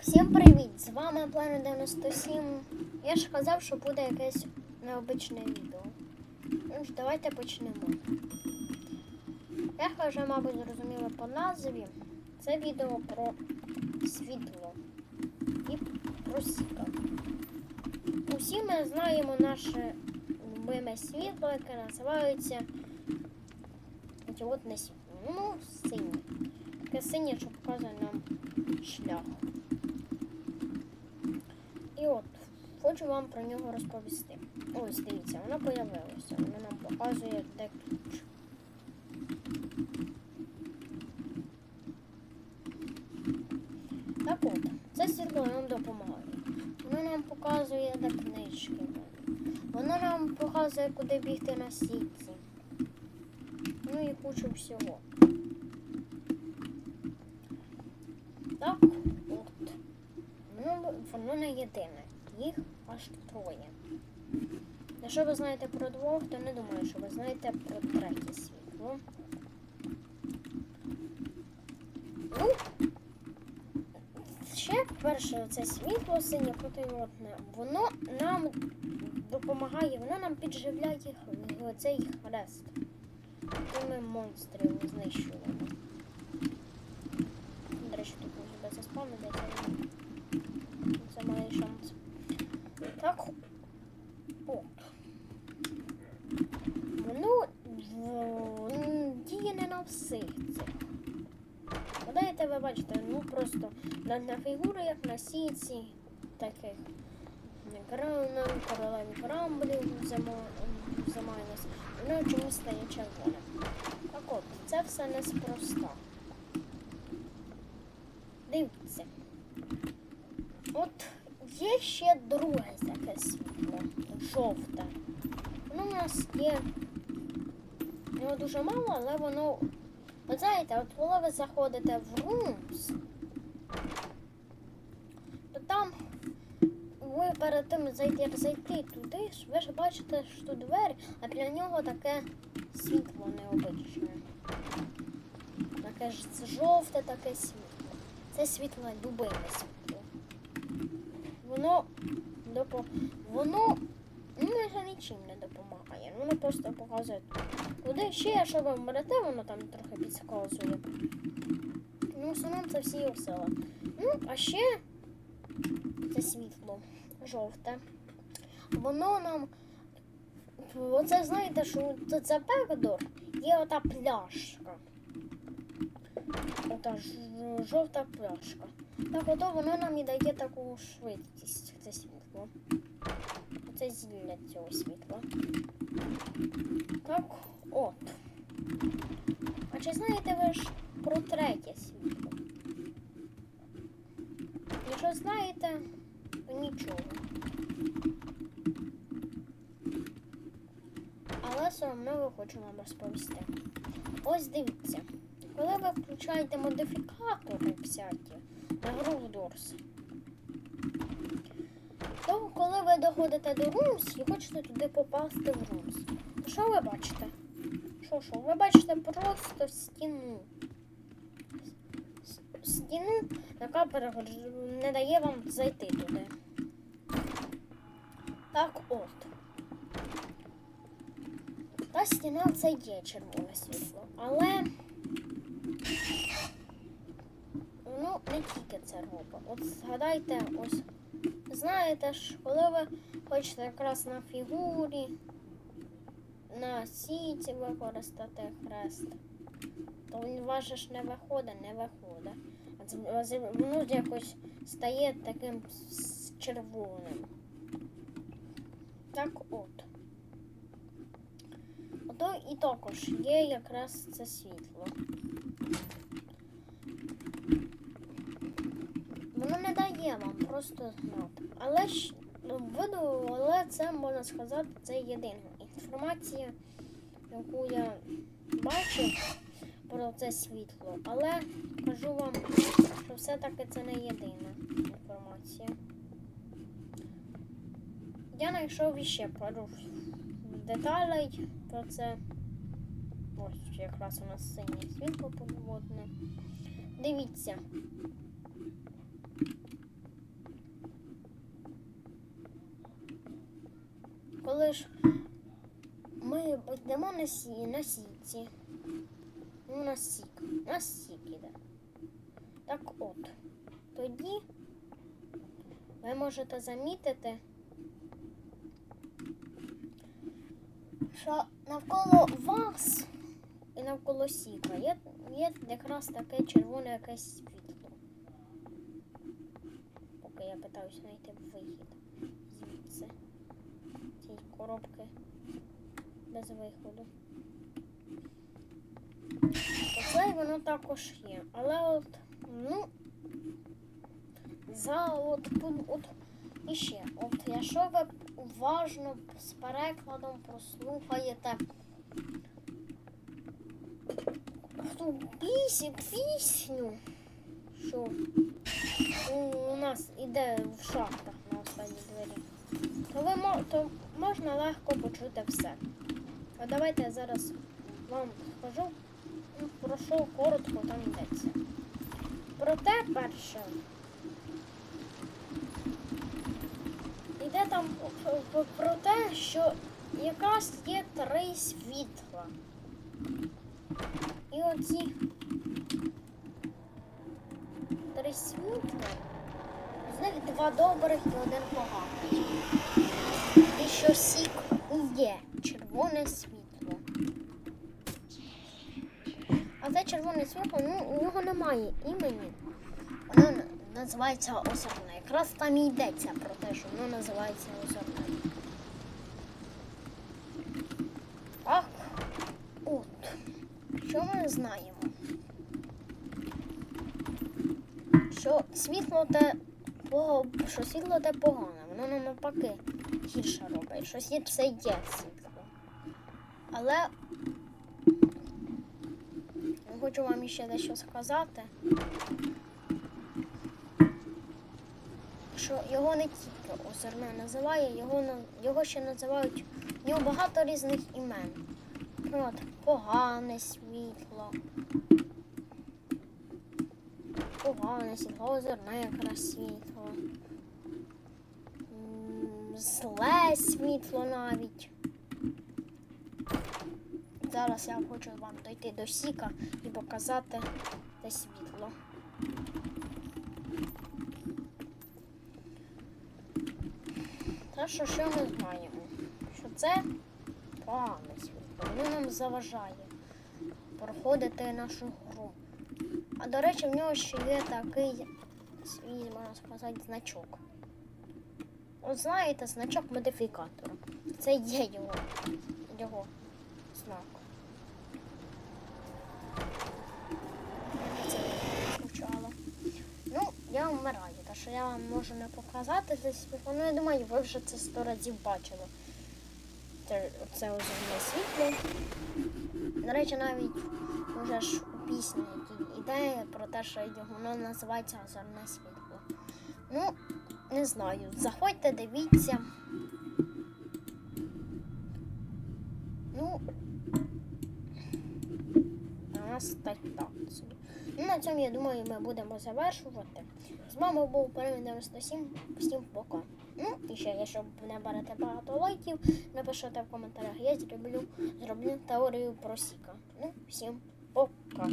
Всім привіт! З вами Planet 97. Я ж казав, що буде якесь необичне відео. Ну ж, давайте почнемо. Як ви вже, мабуть, зрозуміли по назві, це відео про світло і про сіка. Усі ми знаємо наше любиме світло, яке називається світло. Ну, синє. Таке синє, що показує нам шлях. І от, хочу вам про нього розповісти. Ось, дивіться, вона появилася. Вона нам показує, де ключ. Так от, це світло нам допомагає. Воно нам показує, де книжки. Воно нам показує, куди бігти на сітці. Ну і кучу всього. Так, воно не єдине. Їх аж троє. Якщо ви знаєте про двох, то не думаю, що ви знаєте про третє світло. Ну, ще перше це світло синє противотне. Воно нам допомагає, воно нам підживляє цей хрест. І ми монстрів знищуємо. До речі, тут без заспавнити, це, має шанс. Так. От. Воно діє не на всіх цих. Бачите, ну просто на, на фігурах, на сіці таких. На на королеві крамблів замайнес. Воно чомусь стає червоним. Так от, це все неспроста. Дивіться. От є ще друге таке світло, жовте. Воно у нас є. Його дуже мало, але воно. От знаєте, от коли ви заходите в Rooms, то там ви перед тим зайти, зайти туди, ви ж бачите, що двері, а біля нього таке світло необичне. Таке ж жовте таке світло. Це світло любиме світло. Воно допо... воно ну, майже нічим не допомагає. Воно просто показує куди ще, якщо ви вмрете, воно там трохи підказує. Ну, в основному це всі його сила. Ну, а ще це світло жовте. Воно нам. Оце знаєте, що це, це Пегдор, є ота пляшка. Ота жовта пляшка. Так ото воно нам і дає таку швидкість, це світло. Оце зілля цього світла. Так, от. А чи знаєте ви ж про третє світло? Якщо знаєте, то нічого. Але все одно хочу вам розповісти. Ось дивіться. Коли ви включаєте модифікатори всякі на в Doors, то коли ви доходите до Rooms і хочете туди попасти в Rooms, то що ви бачите? Що, що? Ви бачите просто стіну. Стіну, яка не дає вам зайти туди. Так от. Та стіна це є червоне світло, але ну не тільки це робить. От згадайте, ось знаєте ж, коли ви хочете якраз на фігурі, на сіті використати хрест, то він же ж не виходить, не виходить. А воно якось стає таким червоним. Так от. Ото і також є якраз це світло. Воно не дає вам просто знати. Але ж ну, виду, але це можна сказати, це єдина інформація, яку я бачив про це світло. Але кажу вам, що все-таки це не єдина інформація. Я знайшов іще пару деталей про це. Ось якраз у нас синє світло подводне. Дивіться. Коли ж ми йдемо на, сі, на сітці. Ну, на сік. На сік іде. Так от. Тоді ви можете замітити, що навколо вас і навколо сіка є, є якраз таке червоне якесь світло. Поки я питаюся знайти вихід коробки без виходу. Оце воно також є. Але от, ну, за от, от іще, от якщо ви уважно з перекладом прослухаєте ту пісі, пісню, що у нас іде в шахтах на останній двері, то, ви, то можна легко почути все. А давайте я зараз вам скажу, ну, про що коротко там йдеться. Проте перше. Йде там про- те, що якраз є три світла. І оці три світла, два добрих і один поганий. І що сік є червоне світло. А це червоне світло, ну, у нього немає імені. Воно називається озерне. Якраз там і йдеться про те, що воно називається озерне. Так, от. Що ми знаємо? Що світло те пого- що світло те погане, воно нам навпаки гірше робить. Що світ це є світло. Але хочу вам ще дещо сказати. Що його не тільки озерне називає, його, його ще називають, в нього багато різних імен. От, погане світло. Погане світло, озерне якраз світло. Зле світло навіть. Зараз я хочу вам дойти до сіка і показати те світло. Те, що, що ми знаємо? Що це погане світло. Воно нам заважає проходити нашу. А до речі, в нього ще є такий свій, можна сказати, значок. От знаєте, значок модифікатора. Це є його, його знак. Це звучало. Ну, я вмираю, та що я вам можу не показати світло. Ну, я думаю, ви вже це сто разів бачили. Це, це озерне світло. До речі, навіть вже ж пісні якій іде про те, що воно називається озерне світло. Ну, не знаю. Заходьте, дивіться. Ну, у нас так так собі. Ну, на цьому, я думаю, ми будемо завершувати. З вами був Перемін 97. Всім пока. Ну, і ще, якщо не берете багато лайків, напишіть в коментарях. Я зроблю, зроблю теорію про Сіка. Ну, всім пока.